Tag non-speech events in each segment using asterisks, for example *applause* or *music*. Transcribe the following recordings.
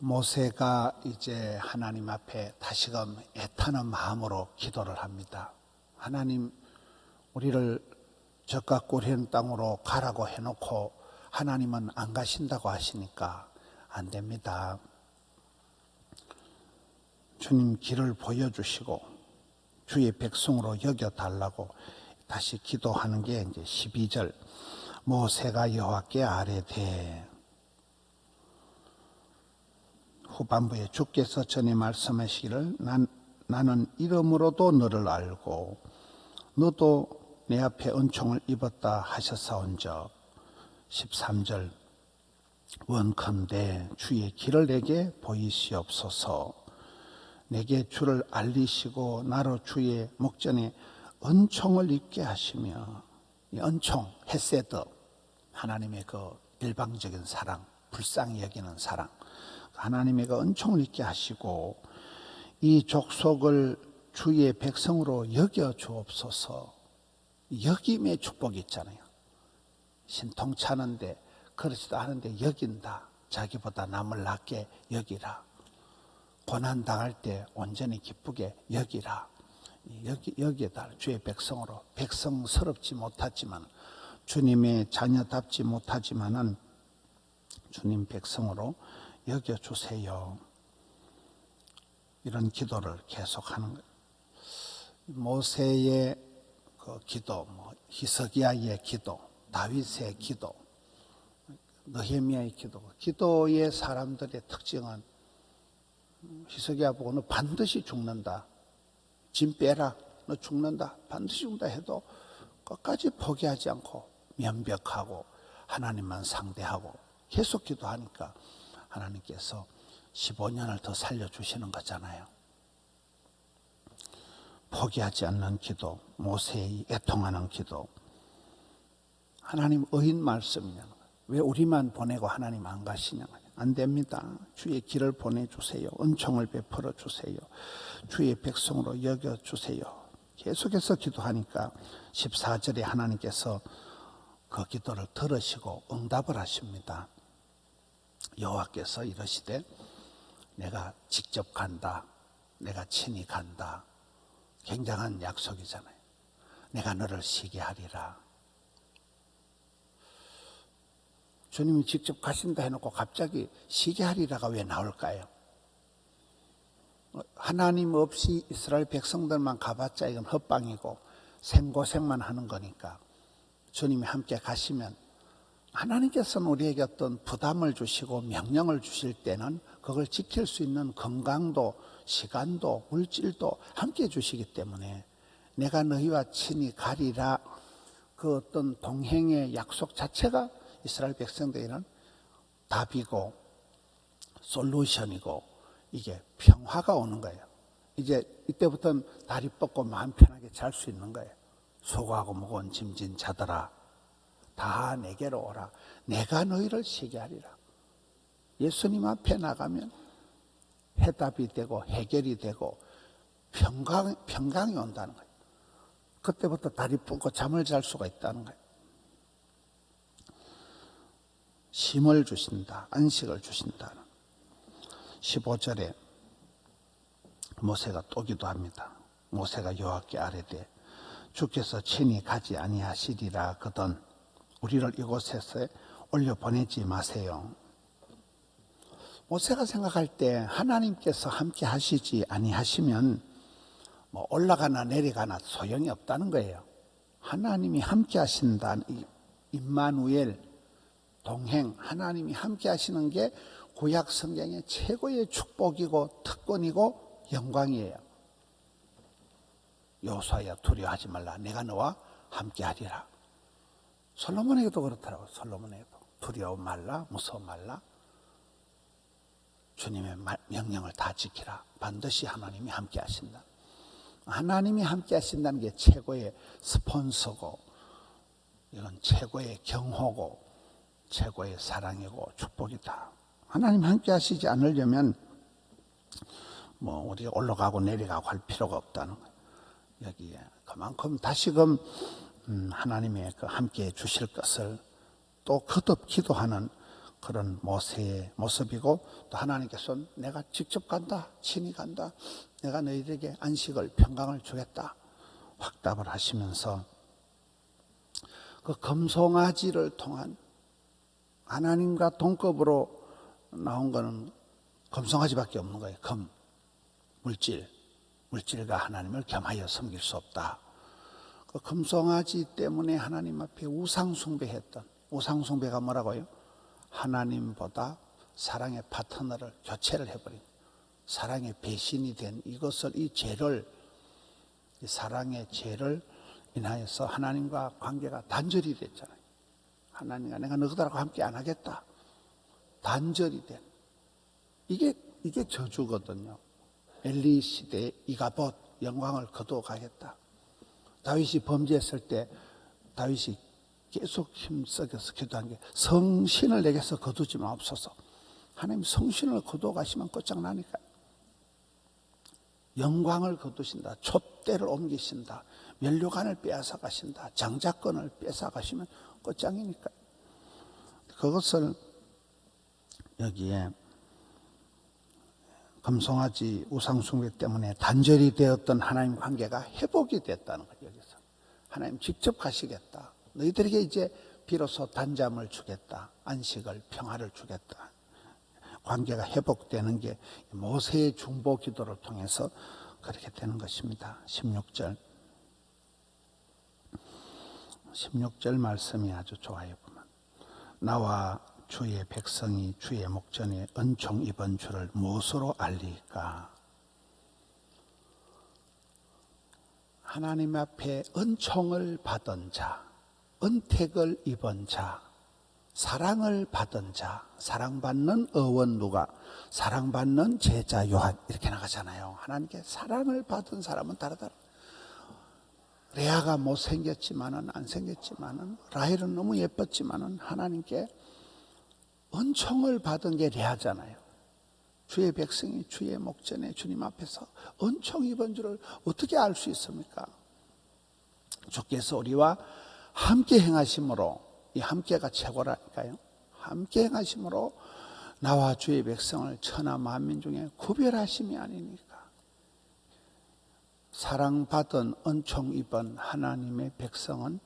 모세가 이제 하나님 앞에 다시금 애타는 마음으로 기도를 합니다. 하나님, 우리를 적과 꿀리는 땅으로 가라고 해놓고 하나님은 안 가신다고 하시니까 안 됩니다. 주님 길을 보여주시고 주의 백성으로 여겨달라고 다시 기도하는 게 이제 12절. 모세가 여호와께 아뢰되 후반부에 주께서 전에 말씀하시기를 난, 나는 이름으로도 너를 알고 너도 내 앞에 은총을 입었다 하셨사온적. 13절. 원컨대 주의 길을 내게 보이시옵소서. 내게 주를 알리시고 나로 주의 목전에 은총을 입게 하시며 이 은총, 헤세드 하나님의 그 일방적인 사랑, 불쌍히 여기는 사랑 하나님의 그 은총을 입게 하시고 이 족속을 주의 백성으로 여겨 주옵소서. 여김의 축복이 있잖아요. 신통차는데 그렇지도 않은데 여긴다. 자기보다 남을 낫게 여기라. 고난 당할 때 온전히 기쁘게 여기라. 여기 여기에다 주의 백성으로 백성스럽지 못하지만 주님의 자녀답지 못하지만은 주님 백성으로 여겨 주세요. 이런 기도를 계속하는 거예요. 모세의 그 기도, 뭐 히스기야의 기도, 다윗의 기도, 느헤미야의 기도, 기도의 사람들의 특징은 히스기야 보고 너 반드시 죽는다. 짐 빼라. 너 죽는다. 반드시 죽는다 해도 끝까지 포기하지 않고 면벽하고 하나님만 상대하고 계속 기도하니까 하나님께서 15년을 더 살려주시는 거잖아요. 포기하지 않는 기도, 모세의 애통하는 기도. 하나님 의인 말씀이냐는 거예요. 왜 우리만 보내고 하나님 안 가시냐? 안 됩니다. 주의 길을 보내주세요. 은총을 베풀어 주세요. 주의 백성으로 여겨 주세요. 계속해서 기도하니까 14절에 하나님께서 그 기도를 들으시고 응답을 하십니다. 여호와께서 이러시되 내가 직접 간다. 내가 친히 간다. 굉장한 약속이잖아요. 내가 너를 쉬게 하리라. 주님이 직접 가신다 해놓고 갑자기 쉬게 하리라가 왜 나올까요? 하나님 없이 이스라엘 백성들만 가봤자 이건 헛방이고 생고생만 하는 거니까 주님이 함께 가시면 하나님께서는 우리에게 어떤 부담을 주시고 명령을 주실 때는 그걸 지킬 수 있는 건강도, 시간도, 물질도 함께 주시기 때문에 내가 너희와 친히 가리라 그 어떤 동행의 약속 자체가 이스라엘 백성들에게는 답이고 솔루션이고 이게 평화가 오는 거예요. 이제 이때부터는 다리 뻗고 마음 편하게 잘 수 있는 거예요. 소고하고 무거운 짐진 자들아 다 내게로 오라. 내가 너희를 쉬게 하리라. 예수님 앞에 나가면 해답이 되고 해결이 되고 평강, 평강이 온다는 거예요. 그때부터 다리 뻗고 잠을 잘 수가 있다는 거예요. 힘을 주신다. 안식을 주신다는. 15절에 모세가 또 기도합니다. 모세가 여호와께 아뢰되 주께서 친히 가지 아니하시리라 그던 우리를 이곳에서 올려 보내지 마세요. 모세가 생각할 때 하나님께서 함께 하시지 아니하시면 뭐 올라가나 내려가나 소용이 없다는 거예요. 하나님이 함께 하신다. 임마누엘 동행 하나님이 함께 하시는 게 구약 성경의 최고의 축복이고 특권이고 영광이에요. 요사야 두려워하지 말라. 내가 너와 함께 하리라. 솔로몬에게도 그렇더라고. 솔로몬에게도 두려워 말라, 무서워 말라. 주님의 명령을 다 지키라. 반드시 하나님이 함께 하신다. 하나님이 함께 하신다는 게 최고의 스폰서고, 이건 최고의 경호고, 최고의 사랑이고 축복이다. 하나님 함께 하시지 않으려면 뭐 우리가 올라가고 내려가고 할 필요가 없다는 거예요. 여기에 그만큼 다시금 음, 하나님의 그 함께 주실 것을 또 거듭 기도하는 그런 모세의 모습이고 또 하나님께서는 내가 직접 간다, 친히 간다, 내가 너희들에게 안식을 평강을 주겠다 확답을 하시면서 그 금송아지를 통한 하나님과 동급으로 나온 거는 금송아지밖에 없는 거예요. 금, 물질, 물질과 하나님을 겸하여 섬길 수 없다. 그 금송아지 때문에 하나님 앞에 우상숭배했던 우상숭배가 뭐라고요? 하나님보다 사랑의 파트너를 교체를 해버린 사랑의 배신이 된 이것을 이 죄를 이 사랑의 죄를 인하여서 하나님과 관계가 단절이 됐잖아요. 하나님과 내가 너희들하고 함께 안 하겠다. 단절이 된 이게 이게 저주거든요. 엘리 시대 이가봇 영광을 거두어 가겠다. 다윗이 범죄했을 때 다윗이 계속 힘써서 기도한 게 성신을 내게서 거두지 마옵소서. 하나님 성신을 거두어 가시면 끝장나니까. 영광을 거두신다. 촛대를 옮기신다. 면류관을 빼앗아 가신다. 장자권을 뺏어 가시면 끝장이니까. 그것을 여기에 금송아지 우상숭배 때문에 단절이 되었던 하나님 관계가 회복이 됐다는 거예요. 여기서 하나님 직접 가시겠다. 너희들에게 이제 비로소 단잠을 주겠다. 안식을 평화를 주겠다. 관계가 회복되는 게 모세의 중보 기도를 통해서 그렇게 되는 것입니다. 16절. 16절 말씀이 아주 좋아요. 나와 주의 백성이 주의 목전에 은총 입은 줄을 무엇으로 알리까? 하나님 앞에 은총을 받은 자, 은택을 입은 자, 사랑을 받은 자, 사랑받는 어원 누가, 사랑받는 제자 요한 이렇게 나가잖아요. 하나님께 사랑을 받은 사람은 다르다. 레아가 못생겼지만은 안 생겼지만은 라헬은 너무 예뻤지만은 하나님께 은총을 받은 게 레아잖아요. 주의 백성이 주의 목전에 주님 앞에서 은총 입은 줄을 어떻게 알 수 있습니까? 주께서 우리와 함께 행하심으로 이 함께가 최고라니까요. 함께 행하심으로 나와 주의 백성을 천하 만민 중에 구별하심이 아니니까. 사랑받은 은총 입은 하나님의 백성은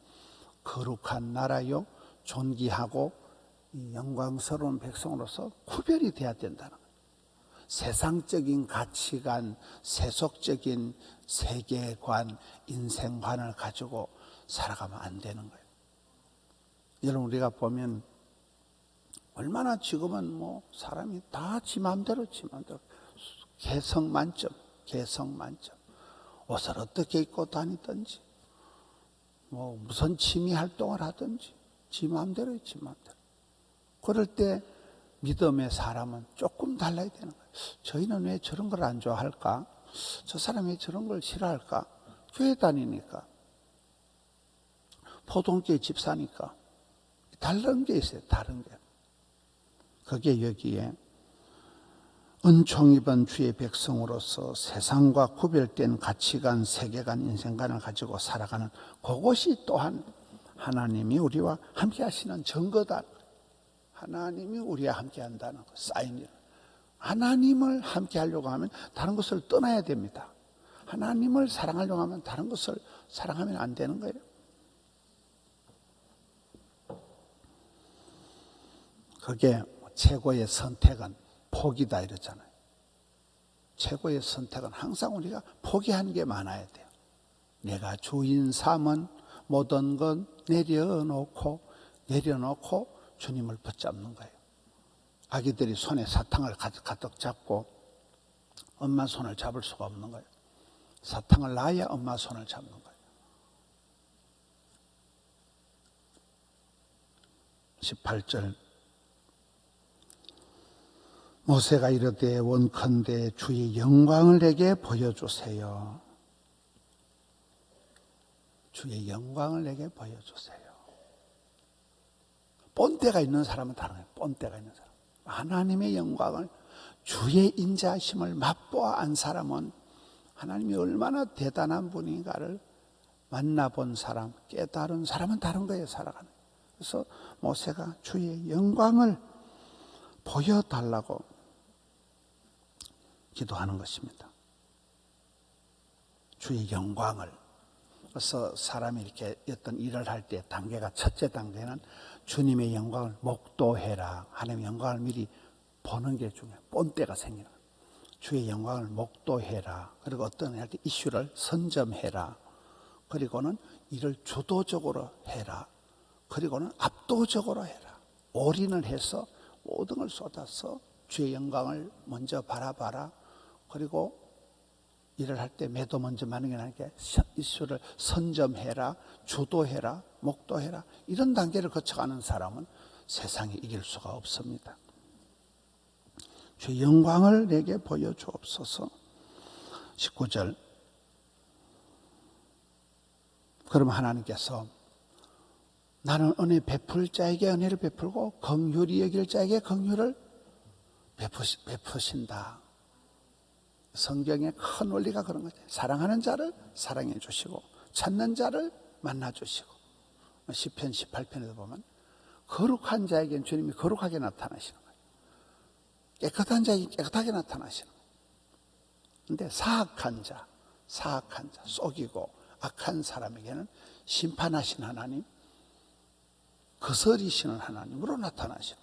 거룩한 나라요 존귀하고 영광스러운 백성으로서 구별이 돼야 된다는 거예요. 세상적인 가치관, 세속적인 세계관, 인생관을 가지고 살아가면 안 되는 거예요. 여러분 우리가 보면 얼마나 지금은 뭐 사람이 다 지 마음대로 지 마음대로 개성 만점, 개성 만점. 옷을 어떻게 입고 다니든지 뭐 무슨 취미 활동을 하든지 지 마음대로 지 마음대로. 그럴 때 믿음의 사람은 조금 달라야 되는 거예요. 저희는 왜 저런 걸 안 좋아할까? 저 사람이 저런 걸 싫어할까? 교회 다니니까. 포동교회 집사니까. 다른 게 있어요. 다른 게. 그게 여기에 은총 입은 주의 백성으로서 세상과 구별된 가치관, 세계관, 인생관을 가지고 살아가는 그것이 또한 하나님이 우리와 함께 하시는 증거다. 하나님이 우리와 함께 한다는 거, 사인이라. 하나님을 함께 하려고 하면 다른 것을 떠나야 됩니다. 하나님을 사랑하려고 하면 다른 것을 사랑하면 안 되는 거예요. 그게 최고의 선택은 포기다 이러잖아요. 최고의 선택은 항상 우리가 포기하는 게 많아야 돼요. 내가 주인 삼은 모든 건 내려놓고 내려놓고 주님을 붙잡는 거예요. 아기들이 손에 사탕을 가득, 잡고 엄마 손을 잡을 수가 없는 거예요. 사탕을 놔야 엄마 손을 잡는 거예요. 18절 모세가 이르되 원컨대 주의 영광을 내게 보여주세요. 주의 영광을 내게 보여주세요. 본때가 있는 사람은 다른 거예요. 본때가 있는 사람. 하나님의 영광을 주의 인자심을 맛보아 안 사람은 하나님이 얼마나 대단한 분인가를 만나본 사람, 깨달은 사람은 다른 거예요, 살아가는. 그래서 모세가 주의 영광을 보여달라고 기도하는 것입니다. 주의 영광을. 그래서 사람이 이렇게 어떤 일을 할 때 단계가 첫째 단계는 주님의 영광을 목도해라. 하나님의 영광을 미리 보는 게 중요해요. 본때가 생기는. 주의 영광을 목도해라. 그리고 어떤 할 때 이슈를 선점해라. 그리고는 이를 주도적으로 해라. 그리고는 압도적으로 해라. 올인을 해서 모든 걸 쏟아서 주의 영광을 먼저 바라봐라. 그리고 일을 할 때 매도 먼저 많은 게 아니라 이슈를 선점해라, 주도해라, 목도해라. 이런 단계를 거쳐가는 사람은 세상에 이길 수가 없습니다. 주의 영광을 내게 보여주옵소서. 19절. 그럼 하나님께서 나는 은혜 베풀 자에게 은혜를 베풀고 긍휼히 여길 자에게 긍휼을 베푸신다. 성경의 큰 원리가 그런 거죠. 사랑하는 자를 사랑해 주시고 찾는 자를 만나 주시고 시편 18편에도 보면 거룩한 자에게는 주님이 거룩하게 나타나시는 거예요. 깨끗한 자에게 깨끗하게 나타나시는 거예요. 근데 사악한 자, 사악한 자, 속이고 악한 사람에게는 심판하신 하나님, 거스리시는 하나님으로 나타나시는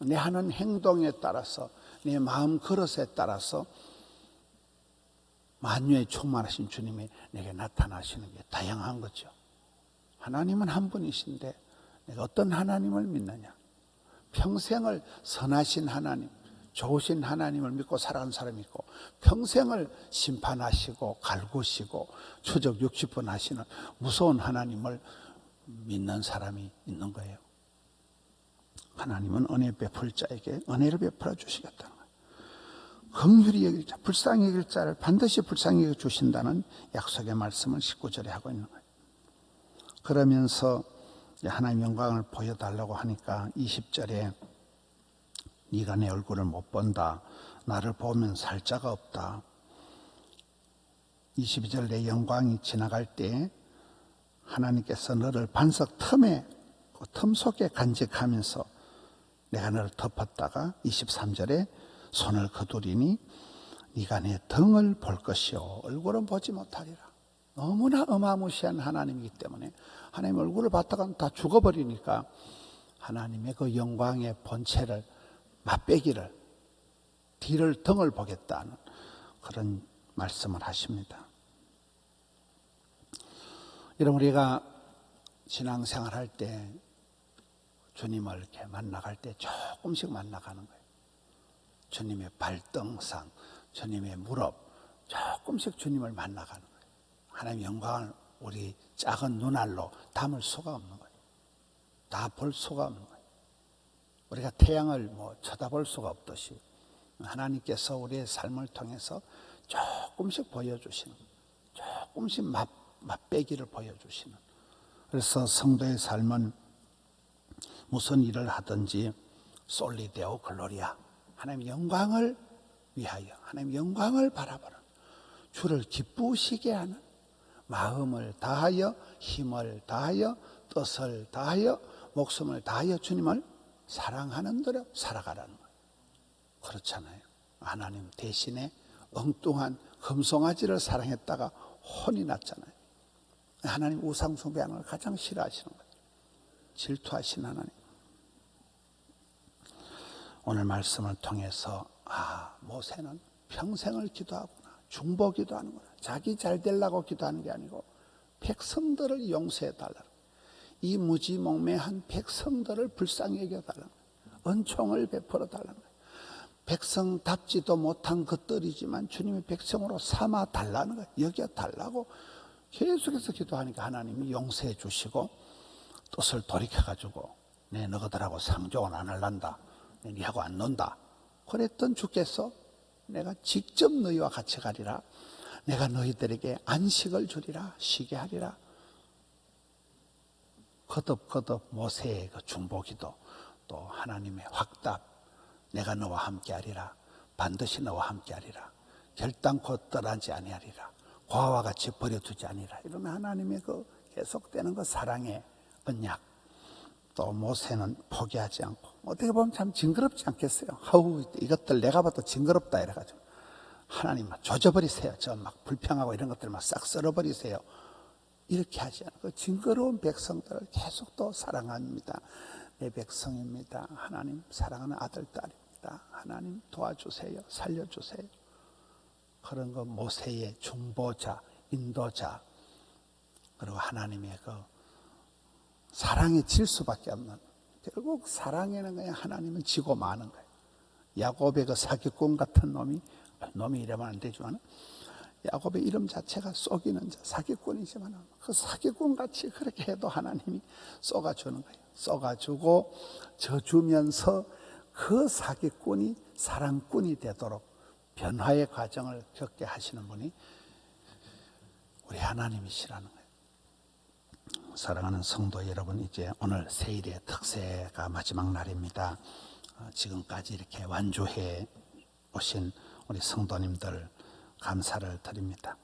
내 하는 행동에 따라서 내 마음 그릇에 따라서 만유에 충만하신 주님이 내게 나타나시는 게 다양한 거죠. 하나님은 한 분이신데 내가 어떤 하나님을 믿느냐? 평생을 선하신 하나님, 좋으신 하나님을 믿고 살아간 사람이 있고 평생을 심판하시고 갈구시고 추적 60분 하시는 무서운 하나님을 믿는 사람이 있는 거예요. 하나님은 은혜 베풀 자에게 은혜를 베풀어 주시겠다는 거예요. 긍휼히 여길 자, 불쌍히 여길 자를 반드시 불쌍히 여겨 주신다는 약속의 말씀을 19절에 하고 있는 거예요. 그러면서 하나님 영광을 보여달라고 하니까 20절에 네가 내 얼굴을 못 본다. 나를 보면 살 자가 없다. 22절 내 영광이 지나갈 때 하나님께서 너를 반석 틈에 그 틈 속에 간직하면서 내가 너를 덮었다가 23절에 손을 거두리니 네가 내 등을 볼 것이요 얼굴은 보지 못하리라. 너무나 어마무시한 하나님이기 때문에 하나님 얼굴을 봤다가 다 죽어버리니까 하나님의 그 영광의 본체를 맛배기를 뒤를 등을 보겠다는 그런 말씀을 하십니다. 여러분 우리가 신앙생활 할 때 주님을 이렇게 만나갈 때 조금씩 만나가는 거예요. 주님의 발등상, 주님의 무릎, 조금씩 주님을 만나가는 거예요. 하나님의 영광을 우리 작은 눈알로 담을 수가 없는 거예요. 다 볼 수가 없는 거예요. 우리가 태양을 뭐 쳐다볼 수가 없듯이 하나님께서 우리의 삶을 통해서 조금씩 보여주시는, 조금씩 맛, 맛배기를 보여주시는. 그래서 성도의 삶은 무슨 일을 하든지 솔리데오 글로리아. 하나님 영광을 위하여, 하나님 영광을 바라보는, 주를 기쁘시게 하는 마음을 다하여, 힘을 다하여, 뜻을 다하여, 목숨을 다하여 주님을 사랑하는 대로 살아가라는 거예요. 그렇잖아요. 하나님 대신에 엉뚱한 금송아지를 사랑했다가 혼이 났잖아요. 하나님 우상 숭배하는 걸 가장 싫어하시는 거예요. 질투하신 하나님. 오늘 말씀을 통해서 아 모세는 평생을 기도하구나 중보 기도하는구나 자기 잘 되려고 기도하는 게 아니고 백성들을 용서해 달라 이 무지몽매한 백성들을 불쌍히 여겨 달라는 은총을 베풀어 거예요. 백성답지도 못한 것들이지만 주님의 백성으로 삼아 달라는 거예요. 여겨 달라고 계속해서 기도하니까 하나님이 용서해 주시고 뜻을 돌이켜 가지고 내 너희들하고 상종은 안 할란다. 니하고 안 논다. 그랬던 주께서 내가 직접 너희와 같이 가리라. 내가 너희들에게 안식을 주리라. 쉬게 하리라. 거듭거듭 모세의 그 중보기도 또 하나님의 확답 내가 너와 함께 하리라 반드시 너와 함께 하리라 결단코 떠나지 아니하리라 과와 같이 버려두지 아니라 이러면 하나님의 그 계속되는 그 사랑의 언약 또 모세는 포기하지 않고 어떻게 보면 참 징그럽지 않겠어요? 아우 이것들 내가 봐도 징그럽다 이래가지고 하나님 막 조져버리세요. 저 막 불평하고 이런 것들 막 싹 썰어버리세요. 이렇게 하지 않고 징그러운 백성들을 계속 또 사랑합니다. 내 백성입니다. 하나님 사랑하는 아들 딸입니다. 하나님 도와주세요. 살려주세요. 그런 거 모세의 중보자, 인도자 그리고 하나님의 그 사랑에 질 수밖에 없는 결국 사랑에는 그냥 하나님은 지고 마는 거예요. 야곱의 그 사기꾼 같은 놈이 놈이 이러면 안 되지만 야곱의 이름 자체가 쏘기는 자 사기꾼이지만 그 사기꾼 같이 그렇게 해도 하나님이 쏘가주는 거예요. 쏘가주고 져주면서 그 사기꾼이 사랑꾼이 되도록 변화의 과정을 겪게 하시는 분이 우리 하나님이시라는 거예요. 사랑하는 성도 여러분, 이제 오늘 세일의 특세가 마지막 날입니다. 어, 지금까지 이렇게 완주해 오신 우리 성도님들 감사를 드립니다.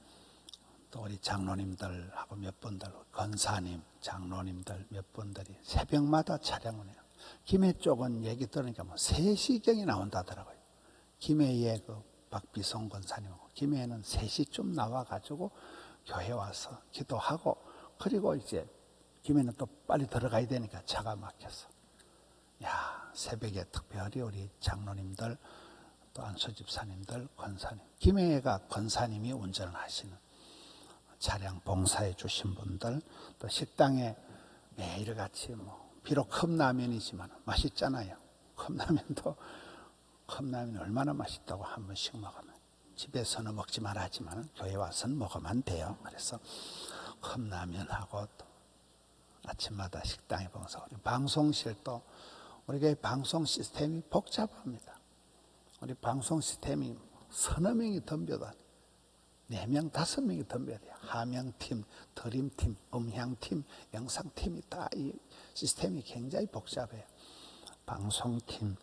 또 우리 장로님들하고 몇 분들, 건사님, 장로님들 몇 분들이 새벽마다 촬영을 해요. 김해 쪽은 얘기 들으니까 뭐 3시경에 나온다더라고요. 김해에 그 박비성 권사님하고 김해에는 3시쯤 나와가지고 교회 와서 기도하고 그리고 이제 김해는 또 빨리 들어가야 되니까 차가 막혀서. 야 새벽에 특별히 우리 장로님들 또 안수 집사님들 권사님. 김해가 권사님이 운전을 하시는 차량 봉사해 주신 분들 또 식당에 매일같이 뭐 비록 컵라면이지만 맛있잖아요. 컵라면도 컵라면이 얼마나 맛있다고 한 번씩 먹으면 집에서는 먹지 말아야지만 교회 와서는 먹으면 돼요. 그래서 컵라면하고 또 아침마다 식당에 봉사 우리 방송실도 우리가 방송 시스템이 복잡합니다 우리 방송 시스템이 서너 명이 덤벼다 네 명, 다섯 명이 덤벼야 돼요. 하명팀, 드림팀, 음향팀, 영상팀이 다 이 시스템이 굉장히 복잡해요. 방송팀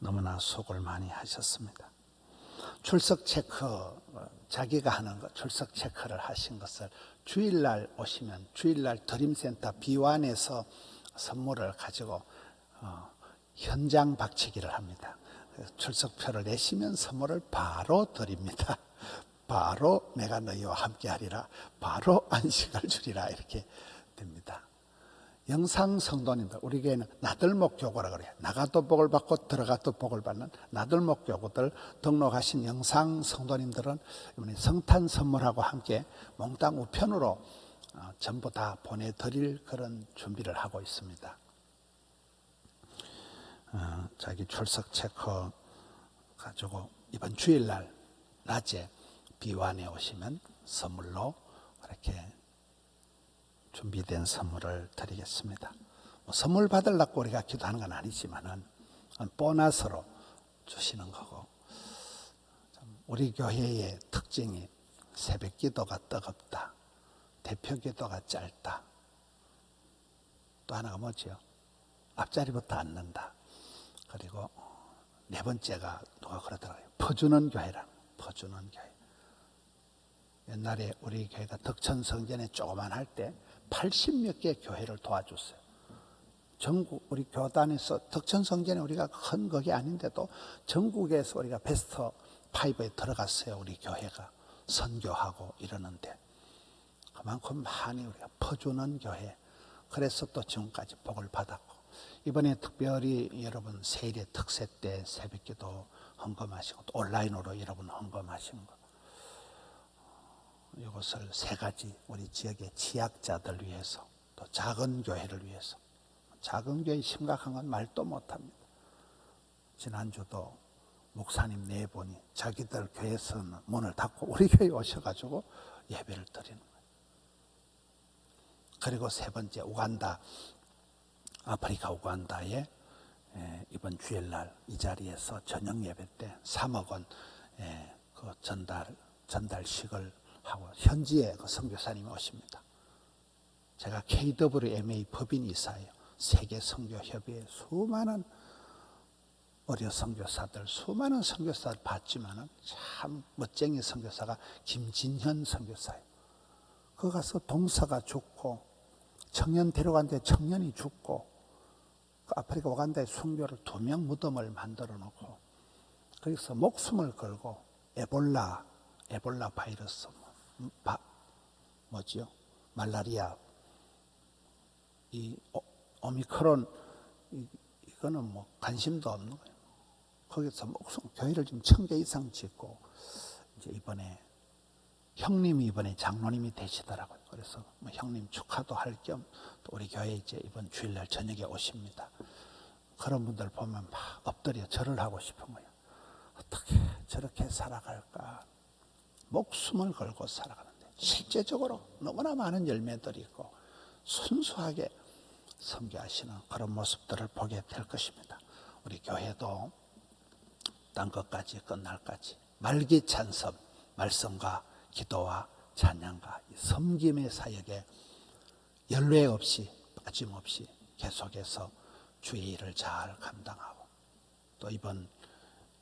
너무나 수고를 많이 하셨습니다. 출석 체크, 어, 자기가 하는 것, 출석 체크를 하신 것을 주일날 오시면 주일날 드림센터 비완에서 선물을 가지고 어, 현장 박치기를 합니다. 출석표를 내시면 선물을 바로 드립니다. *laughs* 바로 내가 너희와 함께 하리라. 바로 안식을 주리라. 이렇게 됩니다. 영상 성도님들, 우리 교회는 나들목 교구라 그래요. 나가도 복을 받고 들어가도 복을 받는 나들목 교구들 등록하신 영상 성도님들은 이번에 성탄 선물하고 함께 몽땅 우편으로 어, 전부 다 보내드릴 그런 준비를 하고 있습니다. 어, 자기 출석 체크 가지고 이번 주일날 낮에 비완에 오시면 선물로 이렇게 준비된 선물을 드리겠습니다. 뭐 선물 받으려고 우리가 기도하는 건 아니지만은 보너스로 주시는 거고 우리 교회의 특징이 새벽 기도가 뜨겁다. 대표 기도가 짧다. 또 하나가 뭐죠? 앞자리부터 앉는다. 그리고 네 번째가 누가 그러더라고요. 퍼주는 교회라. 퍼주는 교회. 옛날에 우리 교회가 덕천 성전에 조그만 할 때 80몇 개 교회를 도와줬어요. 전국 우리 교단에서 덕천 성전에 우리가 큰 거기 아닌데도 전국에서 우리가 베스트 5에 들어갔어요. 우리 교회가 선교하고 이러는데 그만큼 많이 우리가 퍼주는 교회. 그래서 또 지금까지 복을 받았고 이번에 특별히 여러분 세일의 특세 때 새벽기도 헌금하시고 또 온라인으로 여러분 헌금하신 거. 이것을 세 가지 우리 지역의 취약자들 위해서 또 작은 교회를 위해서 작은 교회 심각한 건 말도 못합니다. 지난주도 목사님 네 분이 자기들 교회에서는 문을 닫고 우리 교회 오셔가지고 예배를 드리는 거예요. 그리고 세 번째 우간다 아프리카 우간다에 이번 주일날 이 자리에서 저녁 예배 때 3억 원 그 전달 전달식을 하고 현지에 그 선교사님이 오십니다. 제가 KWMA 법인 이사예요. 세계 선교 협의회 수많은 어려 선교사들, 수많은 선교사를 봤지만은 참 멋쟁이 선교사가 김진현 선교사예요. 그 가서 동서가 좋고 청년 데려간데 청년이 죽고 그 아프리카 오간다에 순교를 두 명 무덤을 만들어 놓고 거기서 목숨을 걸고 에볼라 에볼라 바이러스 바, 뭐지요 말라리아 이 오, 오미크론 이, 이거는 뭐 관심도 없는 거예요. 거기서 목숨 교회를 지금 천개 이상 짓고 이제 이번에 형님이 이번에 장로님이 되시더라고요. 그래서 뭐 형님 축하도 할 겸 또 우리 교회 이제 이번 주일날 저녁에 오십니다. 그런 분들 보면 막 엎드려 절을 하고 싶은 거예요. 어떻게 저렇게 살아갈까? 목숨을 걸고 살아가는데 실제적으로 너무나 많은 열매들이 있고 순수하게 섬기하시는 그런 모습들을 보게 될 것입니다. 우리 교회도 땅 끝까지 끝날까지 말기 찬섬 말씀과 기도와 찬양과 이 섬김의 사역에 연례 없이 빠짐없이 계속해서 주의 일을 잘 감당하고 또 이번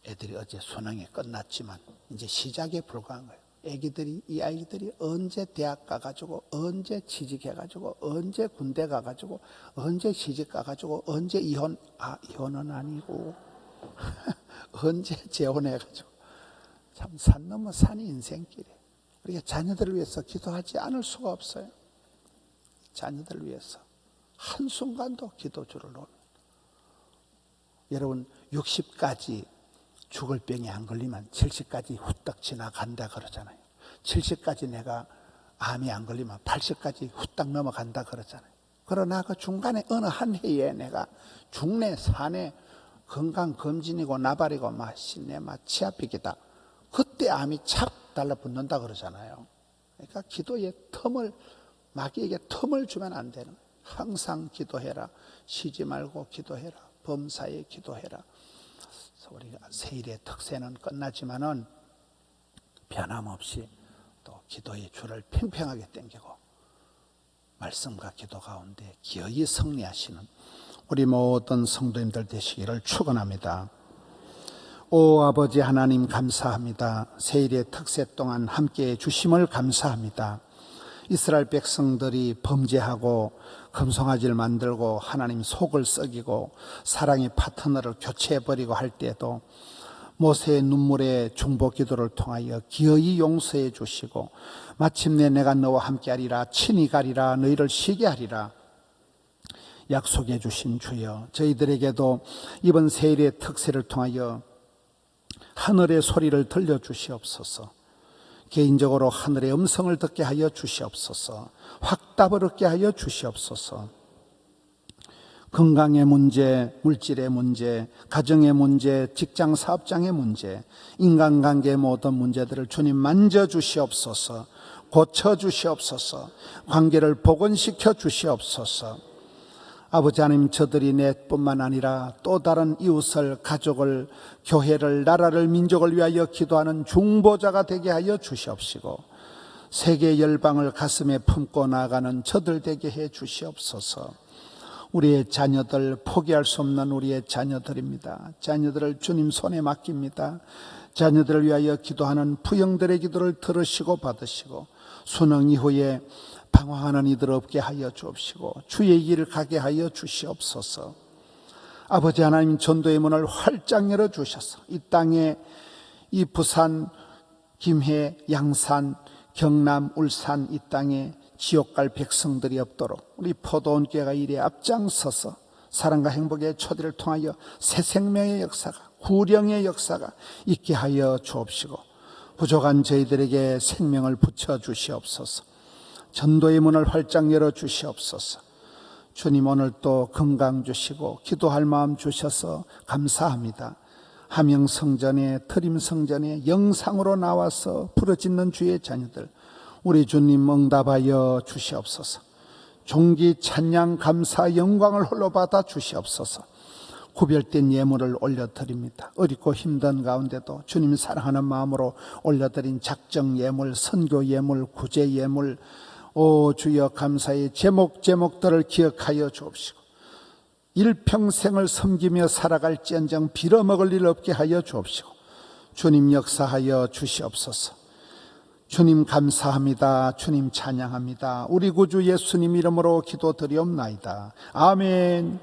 애들이 어제 수능이 끝났지만 이제 시작에 불과한 거예요. 애기들이 이 아이들이 언제 대학 가가지고 언제 취직해가지고 언제 군대 가가지고 언제 시집 가가지고 언제 이혼 아 이혼은 아니고 *laughs* 언제 재혼해가지고 참 산 넘어 산이 인생길이에요. 우리가 자녀들을 위해서 기도하지 않을 수가 없어요. 자녀들을 위해서 한 순간도 기도주를 놓는 여러분 60까지 죽을 병이 안 걸리면 70까지 후딱 지나간다 그러잖아요. 70까지 내가 암이 안 걸리면 80까지 후딱 넘어간다 그러잖아요. 그러나 그 중간에 어느 한 해에 내가 중내 산에 건강 검진이고 나발이고 막 신내 막 치아비기다. 그때 암이 착 달라붙는다 그러잖아요. 그러니까 기도의 틈을 마귀에게 틈을 주면 안 되는 거예요. 항상 기도해라. 쉬지 말고 기도해라. 범사에 기도해라. 그래서 우리가 세일의 특세는 끝나지만은 변함없이 또 기도의 줄을 팽팽하게 당기고 말씀과 기도 가운데 기어이 승리하시는 우리 모든 성도님들 되시기를 축원합니다. 오 아버지 하나님 감사합니다. 세일의 특세 동안 함께 해 주심을 감사합니다. 이스라엘 백성들이 범죄하고 금송아지를 만들고 하나님 속을 썩이고 사랑의 파트너를 교체해버리고 할 때도 모세의 눈물의 중보 기도를 통하여 기어이 용서해 주시고 마침내 내가 너와 함께하리라 친히 가리라 너희를 쉬게 하리라 약속해 주신 주여 저희들에게도 이번 세일의 특세를 통하여 하늘의 소리를 들려 주시옵소서. 개인적으로 하늘의 음성을 듣게 하여 주시옵소서. 확답을 얻게 하여 주시옵소서. 건강의 문제, 물질의 문제, 가정의 문제, 직장 사업장의 문제, 인간관계의 모든 문제들을 주님 만져 주시옵소서. 고쳐 주시옵소서. 관계를 복원시켜 주시옵소서. 아버지 하나님 저들이 내뿐만 아니라 또 다른 이웃을 가족을 교회를 나라를 민족을 위하여 기도하는 중보자가 되게 하여 주시옵시고 세계 열방을 가슴에 품고 나가는 저들 되게 해 주시옵소서. 우리의 자녀들 포기할 수 없는 우리의 자녀들입니다. 자녀들을 주님 손에 맡깁니다. 자녀들을 위하여 기도하는 부영들의 기도를 들으시고 받으시고 수능 이후에 방황하는 이들 없게 하여 주옵시고 주의 길을 가게 하여 주시옵소서. 아버지 하나님 전도의 문을 활짝 열어 주셔서 이 땅에 이 부산, 김해, 양산, 경남, 울산 이 땅에 지옥 갈 백성들이 없도록 우리 포도원 교회가 이래 앞장서서 사랑과 행복의 초대를 통하여 새 생명의 역사가 구령의 역사가 있게 하여 주옵시고 부족한 저희들에게 생명을 붙여 주시옵소서. 전도의 문을 활짝 열어 주시옵소서. 주님 오늘 또 건강 주시고 기도할 마음 주셔서 감사합니다. 함영 성전에 트림 성전에 영상으로 나와서 부르짖는 주의 자녀들 우리 주님 응답하여 주시옵소서. 종기 찬양 감사 영광을 홀로 받아 주시옵소서. 구별된 예물을 올려드립니다. 어렵고 힘든 가운데도 주님 사랑하는 마음으로 올려드린 작정 예물, 선교 예물, 구제 예물, 오 주여 감사의 제목 제목들을 기억하여 주옵시고 일평생을 섬기며 살아갈지언정 빌어먹을 일 없게 하여 주옵시고 주님 역사하여 주시옵소서 주님 감사합니다. 주님 찬양합니다. 우리 구주 예수님 이름으로 기도드리옵나이다. 아멘.